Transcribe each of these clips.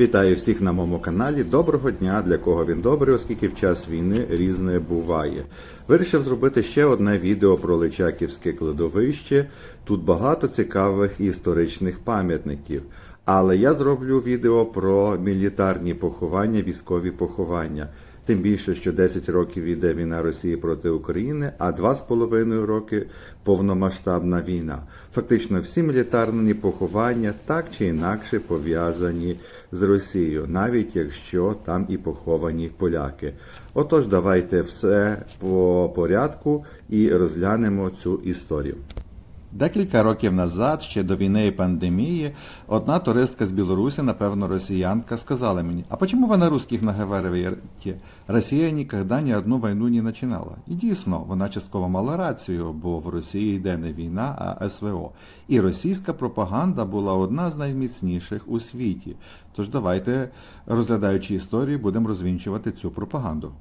Вітаю всіх на моєму каналі. Доброго дня, для кого він добрий, оскільки в час війни різне буває. Вирішив зробити ще одне відео про Личаківське кладовище. Тут багато цікавих історичних пам'ятників. Але я зроблю відео про мілітарні поховання, військові поховання. Тим більше, що 10 років йде війна Росії проти України, а 2,5 роки повномасштабна війна. Фактично всі мілітарні поховання так чи інакше пов'язані з Росією, навіть якщо там і поховані поляки. Отож, давайте все по порядку і розглянемо цю історію. Декілька років назад, ще до війни і пандемії, одна туристка з Білорусі, напевно, росіянка, сказала мені, а почему ви на русских наговариваете? Росія ніколи ні одну війну не починала. І дійсно, вона частково мала рацію, бо в Росії йде не війна, а СВО. І російська пропаганда була одна з найміцніших у світі. Тож давайте, розглядаючи історію, будемо розвінчувати цю пропаганду.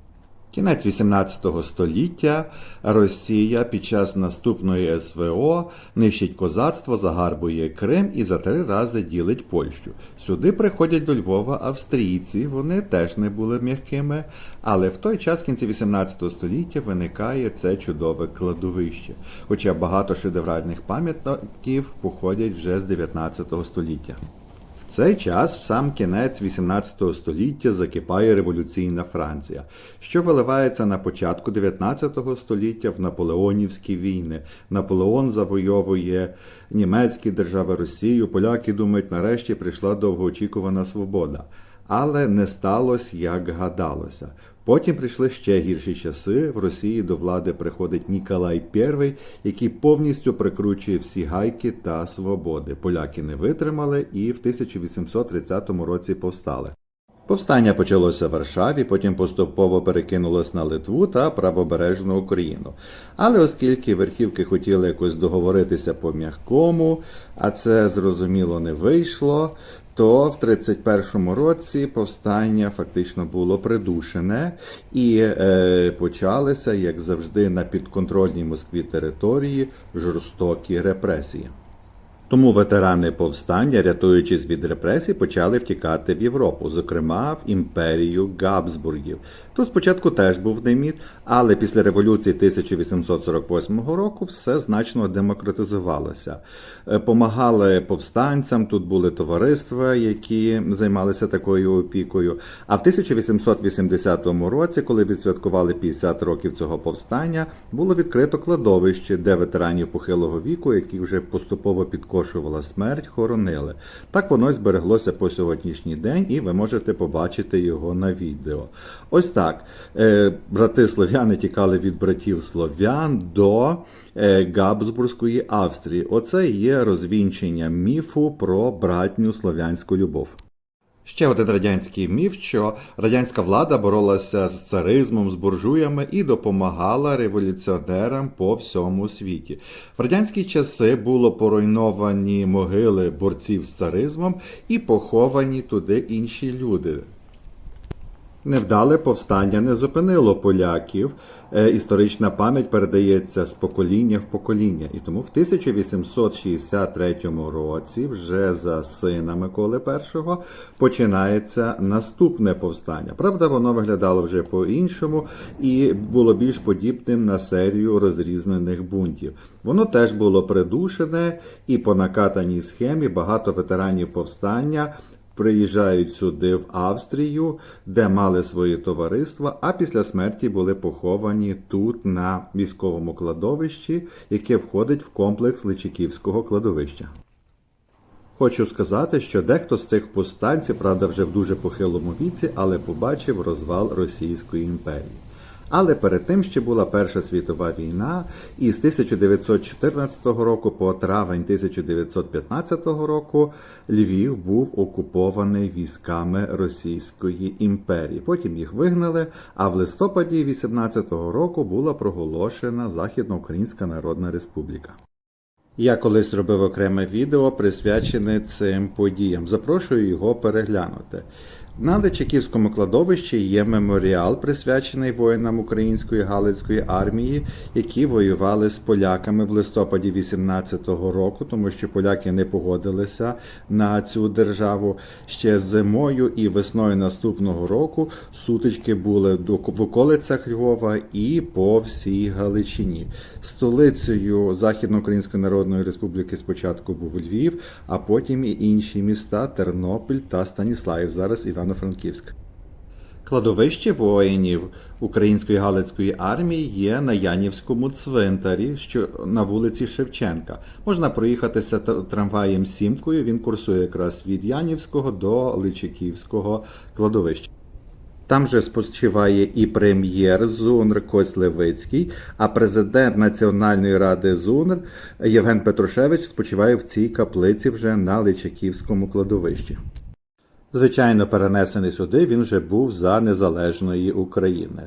Кінець 18 століття Росія під час наступної СВО нищить козацтво, загарбує Крим і за три рази ділить Польщу. Сюди приходять до Львова австрійці, вони теж не були м'якими, але в той час, в кінці 18 століття, виникає це чудове кладовище. Хоча багато шедевральних пам'ятників походять вже з 19 століття. В цей час, в сам кінець 18 століття, закипає революційна Франція, що виливається на початку 19 століття в наполеонівські війни. Наполеон завойовує німецькі держави Росію. Поляки думають, нарешті прийшла довгоочікувана свобода. Але не сталося, як гадалося. Потім прийшли ще гірші часи. В Росії до влади приходить Ніколай І, який повністю прикручує всі гайки та свободи. Поляки не витримали і в 1830 році повстали. Повстання почалося в Варшаві, потім поступово перекинулось на Литву та правобережну Україну. Але оскільки верхівки хотіли якось договоритися по м'якому, а це зрозуміло не вийшло, то в 31-му році повстання фактично було придушене і е, почалися, як завжди, на підконтрольній Москві території жорстокі репресії. Тому ветерани повстання, рятуючись від репресій, почали втікати в Європу, зокрема в імперію Габсбургів. Тут спочатку теж був неміт, але після революції 1848 року все значно демократизувалося. Е, Помагали повстанцям, тут були товариства, які займалися такою опікою. А в 1880 році, коли відсвяткували 50 років цього повстання, було відкрито кладовище, де ветеранів похилого віку, які вже поступово підкошувала смерть, хоронили. Так воно й збереглося по сьогоднішній день, і ви можете побачити його на відео. Ось так. Е, Брати слов'яни тікали від братів слов'ян до е, Габсбурзької Австрії. Оце є розвінчення міфу про братню слов'янську любов. Ще один радянський міф, що радянська влада боролася з царизмом, з буржуями і допомагала революціонерам по всьому світі. В радянські часи було поруйновані могили борців з царизмом і поховані туди інші люди. Невдале повстання не зупинило поляків. Е, Історична пам'ять передається з покоління в покоління. І тому в 1863 році, вже за сина Миколи І, починається наступне повстання. Правда, воно виглядало вже по-іншому і було більш подібним на серію розрізнених бунтів. Воно теж було придушене, і по накатаній схемі багато ветеранів повстання приїжджають сюди в Австрію, де мали свої товариства, а після смерті були поховані тут на військовому кладовищі, яке входить в комплекс Личиківського кладовища. Хочу сказати, що дехто з цих повстанців, правда, вже в дуже похилому віці, але побачив розвал Російської імперії. Але перед тим ще була Перша світова війна, і з 1914 року по травень 1915 року Львів був окупований військами Російської імперії. Потім їх вигнали. А в листопаді 18-го року була проголошена Західноукраїнська Народна Республіка. Я колись робив окреме відео присвячене цим подіям. Запрошую його переглянути. На Личаківському кладовищі є меморіал, присвячений воїнам української Галицької армії, які воювали з поляками в листопаді 18-го року, тому що поляки не погодилися на цю державу. Ще зимою і весною наступного року сутички були в околицях Львова і по всій Галичині. Столицею Західноукраїнської Народної Республіки спочатку був Львів, а потім і інші міста Тернопіль та Станіславів, зараз Івано-Франківськ. Кладовище воїнів Української Галицької армії є на Янівському цвинтарі, що на вулиці Шевченка. Можна проїхатися трамваєм сімкою. Він курсує якраз від Янівського до Личаківського кладовища. Там же спочиває і прем'єр ЗУНР Кость Левицький, а президент Національної ради ЗУНР Євген Петрушевич спочиває в цій каплиці вже на Личаківському кладовищі. Звичайно, перенесений сюди він вже був за незалежної України.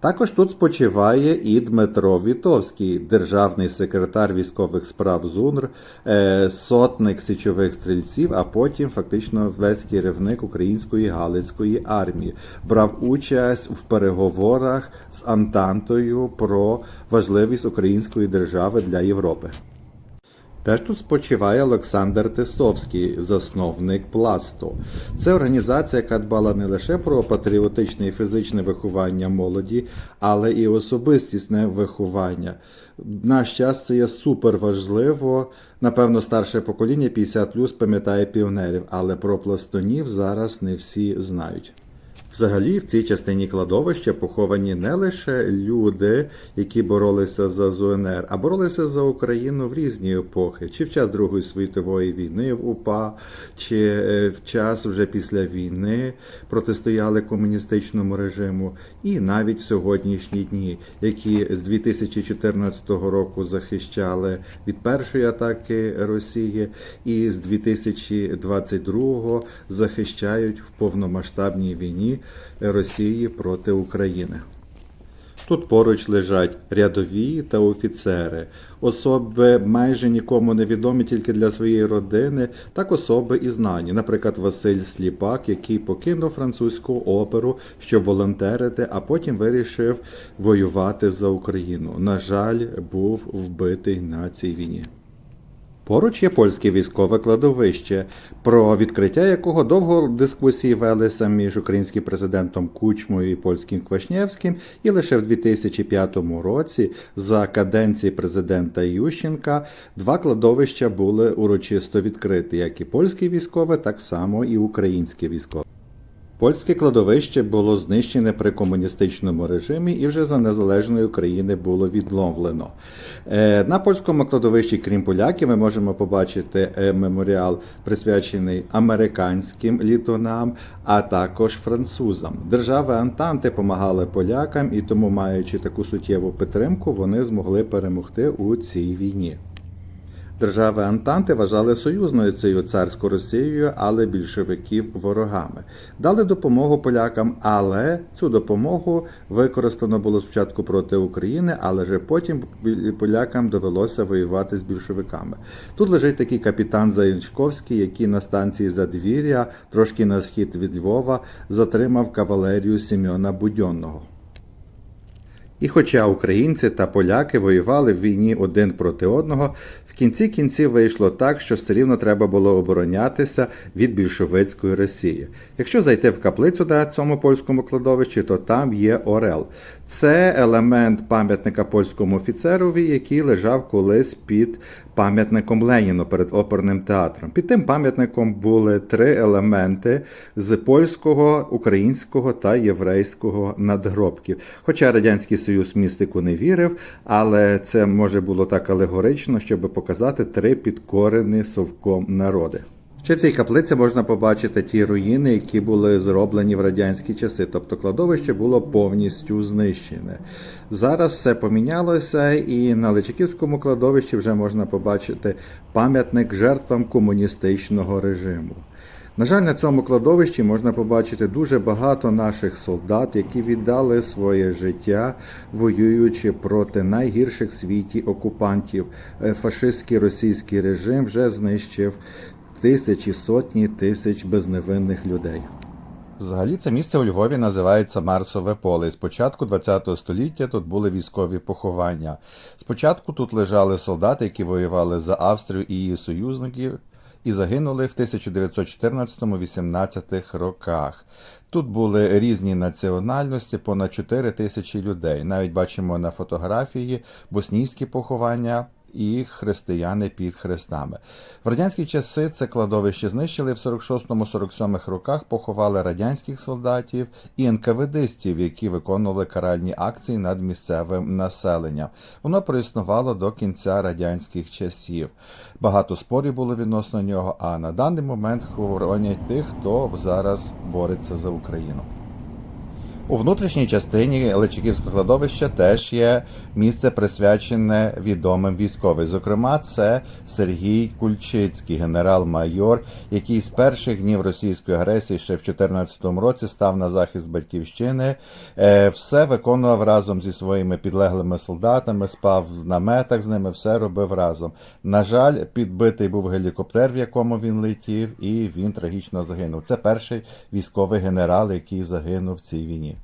Також тут спочиває і Дмитро Вітовський, державний секретар військових справ ЗУНР, е, сотник січових стрільців, а потім фактично весь керівник української Галицької армії. Брав участь в переговорах з Антантою про важливість української держави для Європи. Теж тут спочиває Олександр Тисовський, засновник пласту. Це організація, яка дбала не лише про патріотичне і фізичне виховання молоді, але і особистісне виховання. В наш час це є супер важливо. Напевно, старше покоління 50 пам'ятає піонерів, але про пластунів зараз не всі знають. Взагалі, в цій частині кладовища поховані не лише люди, які боролися за ЗУНР, а боролися за Україну в різні епохи, чи в час Другої світової війни в УПА, чи е, в час вже після війни протистояли комуністичному режиму, і навіть в сьогоднішні дні, які з 2014 року захищали від першої атаки Росії, і з 2022 захищають в повномасштабній війні Росії проти України. Тут поруч лежать рядові та офіцери, особи майже нікому не відомі тільки для своєї родини, так особи і знані. Наприклад, Василь Сліпак, який покинув французьку оперу, щоб волонтерити, а потім вирішив воювати за Україну. На жаль, був вбитий на цій війні. Поруч є польське військове кладовище, про відкриття якого довго дискусії велися між українським президентом Кучмою і польським Квашнєвським, і лише в 2005 році, за каденції президента Ющенка, два кладовища були урочисто відкриті, як і польське військове, так само і українське військове. Польське кладовище було знищене при комуністичному режимі і вже за незалежної України було відновлено. Е, На польському кладовищі, крім поляків, ми можемо побачити е, меморіал, присвячений американським літунам, а також французам. Держави Антанти допомагали полякам, і тому, маючи таку суттєву підтримку, вони змогли перемогти у цій війні. Держави Антанти вважали союзною цією царською Росією, але більшовиків ворогами. Дали допомогу полякам, але цю допомогу використано було спочатку проти України, але вже потім полякам довелося воювати з більшовиками. Тут лежить такий капітан Заянчковський, який на станції Задвір'я, трошки на схід від Львова, затримав кавалерію Сімеона Будьонного. І хоча українці та поляки воювали в війні один проти одного, в кінці кінців вийшло так, що все рівно треба було оборонятися від більшовицької Росії. Якщо зайти в каплицю на цьому польському кладовищі, то там є Орел. Це елемент пам'ятника польському офіцерові, який лежав колись під пам'ятником Леніну перед оперним театром. Під тим пам'ятником були три елементи з польського, українського та єврейського надгробків. Хоча радянський Союз містику не вірив, але це може було так алегорично, щоб показати три підкорені совком народи. Ще в цій каплиці можна побачити ті руїни, які були зроблені в радянські часи, тобто кладовище було повністю знищене. Зараз все помінялося, і на Личаківському кладовищі вже можна побачити пам'ятник жертвам комуністичного режиму. На жаль, на цьому кладовищі можна побачити дуже багато наших солдат, які віддали своє життя, воюючи проти найгірших в світі окупантів. Е, Фашистський російський режим вже знищив тисячі, сотні тисяч безневинних людей. Взагалі це місце у Львові називається Марсове поле. І з початку ХХ століття тут були військові поховання. Спочатку тут лежали солдати, які воювали за Австрію і її союзників, і загинули в 1914-18 роках. Тут були різні національності, понад 4 тисячі людей. Навіть бачимо на фотографії боснійські поховання і християни під хрестами. В радянські часи це кладовище знищили в 46-47 роках, поховали радянських солдатів і НКВДистів, які виконували каральні акції над місцевим населенням. Воно проіснувало до кінця радянських часів. Багато спорів було відносно нього. А на даний момент хоронять тих, хто зараз бореться за Україну. У внутрішній частині Личаківського кладовища теж є місце присвячене відомим військовим. Зокрема, це Сергій Кульчицький, генерал-майор, який з перших днів російської агресії ще в 2014 році став на захист батьківщини. Е, Все виконував разом зі своїми підлеглими солдатами, спав в наметах з ними, все робив разом. На жаль, підбитий був гелікоптер, в якому він летів, і він трагічно загинув. Це перший військовий генерал, який загинув в цій війні.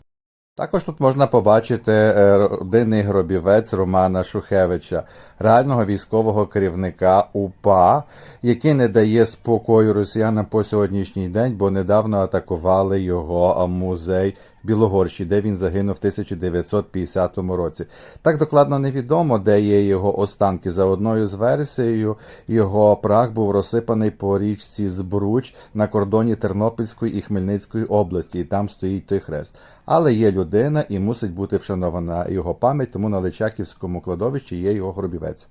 Також тут можна побачити е, родинний гробівець Романа Шухевича, реального військового керівника УПА, який не дає спокою росіянам по сьогоднішній день, бо недавно атакували його музей в Білогорщі, де він загинув в 1950 році. Так докладно невідомо, де є його останки. За одною з версією, його прах був розсипаний по річці Збруч на кордоні Тернопільської і Хмельницької області, і там стоїть той хрест. Але є людина і мусить бути вшанована його пам'ять, тому на Личаківському кладовищі є його гробівець.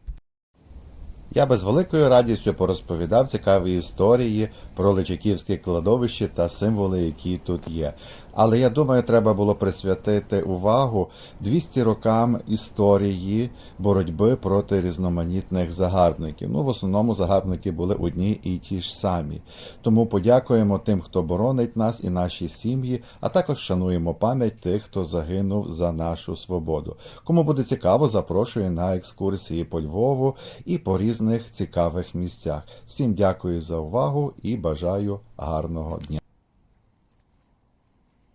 Я би з великою радістю порозповідав цікаві історії про Личаківське кладовище та символи, які тут є. Але я думаю, треба було присвятити увагу 200 рокам історії боротьби проти різноманітних загарбників. Ну, в основному загарбники були одні і ті ж самі. Тому подякуємо тим, хто боронить нас і наші сім'ї, а також шануємо пам'ять тих, хто загинув за нашу свободу. Кому буде цікаво, запрошую на екскурсії по Львову і по різних цікавих місцях. Всім дякую за увагу і бажаю гарного дня.